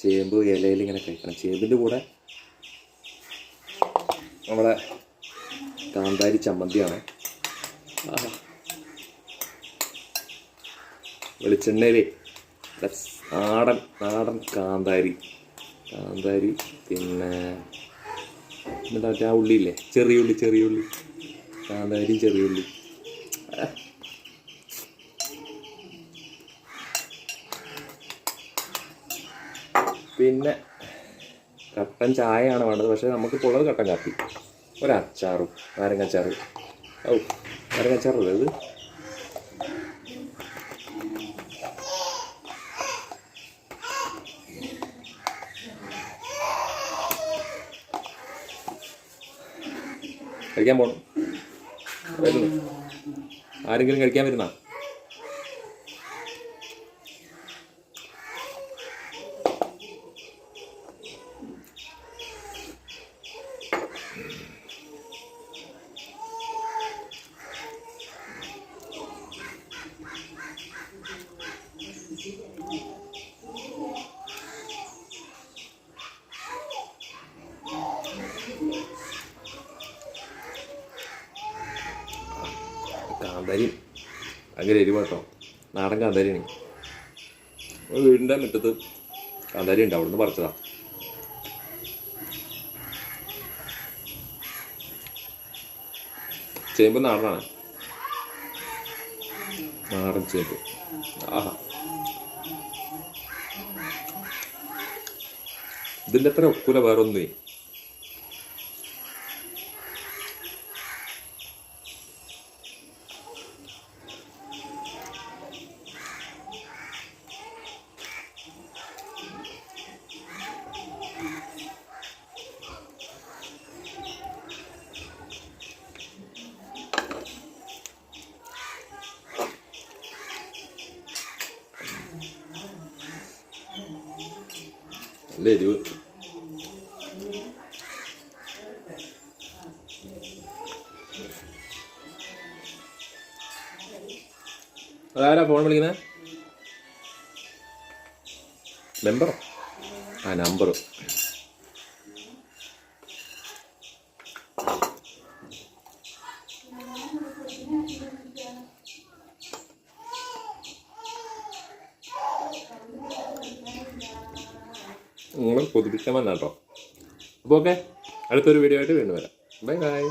ചേമ്പ് ഇലയിൽ ഇങ്ങനെ കഴിക്കണം. ചേമ്പിന്റെ കൂടെ നമ്മളെ കാന്താരി ചമ്മന്തിയാണ്. വെളിച്ചെണ്ണയിൽ നാടൻ നാടൻ കാന്താരി. കാന്താരി പിന്നെ എന്താ മറ്റേ ആ ഉള്ളിയില്ലേ? ചെറിയ ഉള്ളി ചെറിയ ഉള്ളി കാന്താരിയും ചെറിയ ഉള്ളി പിന്നെ കട്ടൻ ചായയാണ് വേണ്ടത്. പക്ഷേ നമുക്കിപ്പോൾ ഉള്ളത് കട്ടൻ കാപ്പി ഒരച്ചാറും നാരങ്ങച്ചാറ്. ഔ നാരങ്ങച്ചാറല്ലേ ഇത്? കഴിക്കാൻ പോകണം ആരെങ്കിലും കഴിക്കാൻ വരുന്ന? കാന്താരി. ഭയങ്കര എരിവാട്ടോ നാടൻ കാന്താരിയാണ്. വീടിന്റെ മുറ്റത്ത് കാന്താരി ഉണ്ട്. അവിടുന്ന് പറിച്ചതാ. ചേമ്പ് നാടനാണ് നാടൻ ചേമ്പ്. ആഹാ. ഇതിന്റെ അത്ര ഒക്കൂല വേറെ നല്ല എരിവ് അതാരാ ഫോൺ വിളിക്കുന്നത് മെമ്പറോ ആ നമ്പർ നിങ്ങൾ കൊതിപ്പിക്കാൻ വന്നാട്ടോ അപ്പോൾ ഓക്കെ അടുത്തൊരു വീഡിയോ ആയിട്ട് വീണ്ടും വരാം. Bye bye